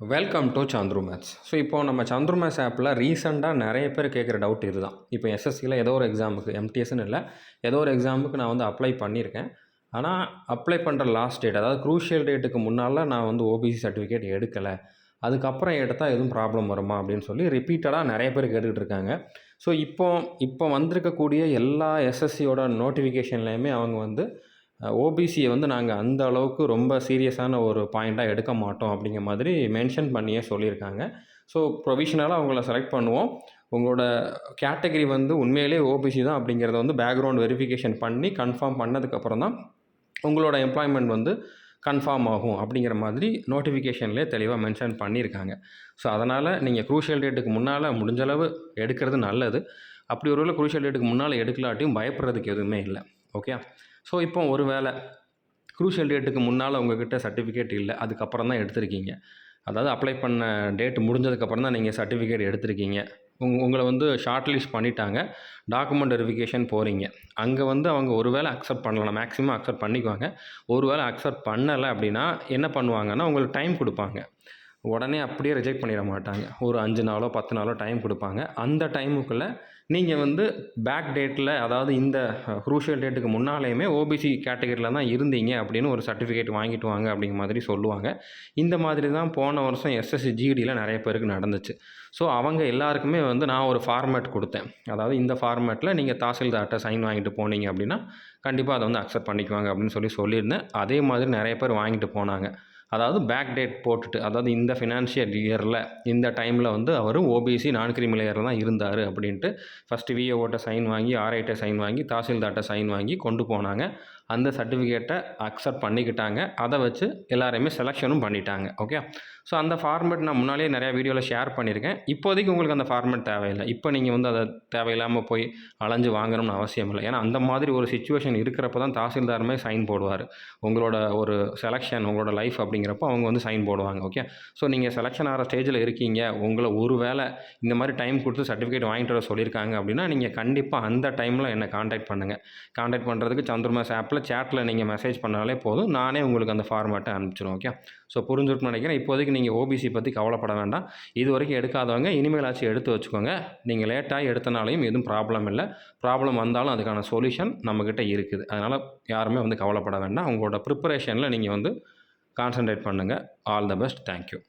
Welcome to Chandru maths so இப்போ நம்ம Chandru maths ஆப்பில் ரீசெண்டாக நிறைய பேர் கேட்குற டவுட் இதுதான். இப்போ எஸ்எஸ்சியில் ஏதோ ஒரு எக்ஸாமுக்கு எம்டிஎஸ்னு இல்லை ஏதோ ஒரு எக்ஸாமுக்கு நான் வந்து அப்ளை பண்ணியிருக்கேன். ஆனால் அப்ளை பண்ணுற லாஸ்ட் டேட் அதாவது க்ரூஷியல் டேட்டுக்கு முன்னால் நான் வந்து ஓபிசி சர்டிஃபிகேட் எடுக்கலை. அதுக்கப்புறம் எடுத்தால் எதுவும் ப்ராப்ளம் வருமா அப்படின்னு சொல்லி ரிப்பீட்டடாக நிறைய பேர் கேட்டுக்கிட்டு இருக்காங்க. ஸோ இப்போ இப்போ வந்திருக்கக்கூடிய எல்லா எஸ்எஸ்சியோட நோட்டிஃபிகேஷன்லேயுமே அவங்க வந்து ஓபிசியை வந்து நாங்கள் அந்த அளவுக்கு ரொம்ப சீரியஸான ஒரு பாயிண்ட்டாக எடுக்க மாட்டோம் அப்படிங்கிற மாதிரி மென்ஷன் பண்ணியே சொல்லியிருக்காங்க. ஸோ ப்ரொவிஷனலாக அவங்கள செலக்ட் பண்ணுவோம். உங்களோட கேட்டகரி வந்து உண்மையிலே ஓபிசி தான் அப்படிங்கிறத வந்து பேக்ரவுண்ட் வெரிஃபிகேஷன் பண்ணி கன்ஃபார்ம் பண்ணதுக்கப்புறம் தான் உங்களோட எம்ப்ளாய்மெண்ட் வந்து கன்ஃபார்ம் ஆகும் அப்படிங்கிற மாதிரி நோட்டிஃபிகேஷன்லேயே தெளிவாக மென்ஷன் பண்ணியிருக்காங்க. ஸோ அதனால் நீங்கள் க்ரூஷியல் டேட்டுக்கு முன்னால் முடிஞ்சளவு எடுக்கிறது நல்லது. அப்படி ஒருவேளை க்ரூஷியல் டேட்டுக்கு முன்னால் எடுக்கலாட்டியும் பயப்படுறதுக்கு எதுவுமே இல்லை. ஓகே ஸோ இப்போ ஒரு வேளை க்ரூஷியல் டேட்டுக்கு முன்னால் உங்ககிட்ட சர்டிஃபிகேட் இல்லை அதுக்கப்புறம் தான் எடுத்திருக்கீங்க. அதாவது அப்ளை பண்ண டேட் முடிஞ்சதுக்கப்புறம் தான் நீங்கள் சர்டிஃபிகேட் எடுத்திருக்கீங்க. உங் உங்களை வந்து ஷார்ட் லிஸ்ட் பண்ணிட்டாங்க டாக்குமெண்ட் வெரிஃபிகேஷன் போகிறீங்க அங்கே வந்து அவங்க ஒரு வேளை அக்செப்ட் பண்ணலாம் மேக்ஸிமம் அக்செப்ட் பண்ணிக்குவாங்க. ஒரு வேளை அக்செப்ட் பண்ணலை அப்படின்னா என்ன பண்ணுவாங்கன்னா உங்களுக்கு டைம் கொடுப்பாங்க. உடனே அப்படியே ரிஜெக்ட் பண்ணிட மாட்டாங்க. ஒரு அஞ்சு நாளோ பத்து நாளோ டைம் கொடுப்பாங்க. அந்த டைமுக்குள்ளே நீங்கள் வந்து பேக் டேட்டில் அதாவது இந்த குரூஷியல் டேட்டுக்கு முன்னாலேயுமே ஓபிசி கேட்டகரியில் தான் இருந்தீங்க அப்படின்னு ஒரு சர்டிஃபிகேட் வாங்கிட்டு வாங்க அப்படிங்கிற மாதிரி சொல்லுவாங்க. இந்த மாதிரி தான் போன வருஷம் எஸ்எஸ்சி ஜிடியில் நிறைய பேருக்கு நடந்துச்சு. ஸோ அவங்க எல்லாருக்குமே வந்து நான் ஒரு ஃபார்மேட் கொடுத்தேன். அதாவது இந்த ஃபார்மேட்டில் நீங்கள் தாசில்தார்கிட்ட சைன் வாங்கிட்டு போனீங்க அப்படின்னா கண்டிப்பாக அதை வந்து அக்செப்ட் பண்ணிக்குவாங்க அப்படின்னு சொல்லி சொல்லியிருந்தேன். அதே மாதிரி நிறைய பேர் வாங்கிட்டு போனாங்க. அதாவது பேக் டேட் போட்டுட்டு அதாவது இந்த ஃபினான்ஷியல் இயரில் இந்த டைமில் வந்து அவர் ஓபிசி நான் கிரிமினல் தான் இருந்தார் அப்படின்ட்டு ஃபஸ்ட்டு விஏஓட்ட சைன் வாங்கி ஆர்ஐட்ட சைன் வாங்கி தாசில்தார்ட்ட சைன் வாங்கி கொண்டு போனாங்க. அந்த சர்டிஃபிகேட்டை அக்செப்ட் பண்ணிக்கிட்டாங்க. அதை வச்சு எல்லாரையுமே செலெக்ஷனும் பண்ணிட்டாங்க. ஓகே ஸோ அந்த ஃபார்மேட் நான் முன்னாலேயே நிறையா வீடியோவில் ஷேர் பண்ணியிருக்கேன். இப்போதைக்கு உங்களுக்கு அந்த ஃபார்மேட் தேவையில்லை. இப்போ நீங்கள் வந்து அதை தேவையில்லாமல் போய் அலைஞ்சு வாங்கணும்னு அவசியம் இல்லை. ஏன்னா அந்த மாதிரி ஒரு சுச்சுவேஷன் இருக்கிறப்ப தான் தாசில்தாருமே சைன் போடுவார். உங்களோட ஒரு செலெக்ஷன் உங்களோட லைஃப் அப்படிங்கிறப்ப அவங்க வந்து சைன் போடுவாங்க. ஓகே ஸோ நீங்கள் செலெக்ஷன் ஆகிற ஸ்டேஜில் இருக்கீங்க. உங்களை ஒரு வேளை இந்த மாதிரி டைம் கொடுத்து சர்டிஃபிகேட் வாங்கிட்டு வர சொல்லியிருக்காங்க அப்படின்னா நீங்கள் கண்டிப்பாக அந்த டைமில் என்னை காண்டாக்ட் பண்ணுங்கள் காண்டாக்ட் பண்ணுறதுக்கு சந்திரமாஸ் ஆப்பில் ஆப்பில் சேட்டில் நீங்கள் மெசேஜ் பண்ணாலே போதும். நானே உங்களுக்கு அந்த ஃபார்மேட்டை அனுப்பிச்சிடும் ஓகே ஸோ புரிஞ்சுட்டு நினைக்கிறேன். இப்போதைக்கு நீங்கள் ஓபிசி பற்றி கவலைப்பட வேண்டாம். இது வரைக்கும் எடுக்காதவங்க இனிமேலாச்சும் எடுத்து வச்சுக்கோங்க. நீங்கள் லேட்டாக எடுத்தனாலையும் எதுவும் ப்ராப்ளம் இல்லை. ப்ராப்ளம் வந்தாலும் அதுக்கான சொல்யூஷன் நம்மக்கிட்ட இருக்குது. அதனால் யாருமே வந்து கவலைப்பட வேண்டாம். உங்களோட ப்ரிப்பரேஷனில் நீங்கள் வந்து கான்சன்ட்ரேட் பண்ணுங்கள் ஆல் த பெஸ்ட் தேங்க்யூ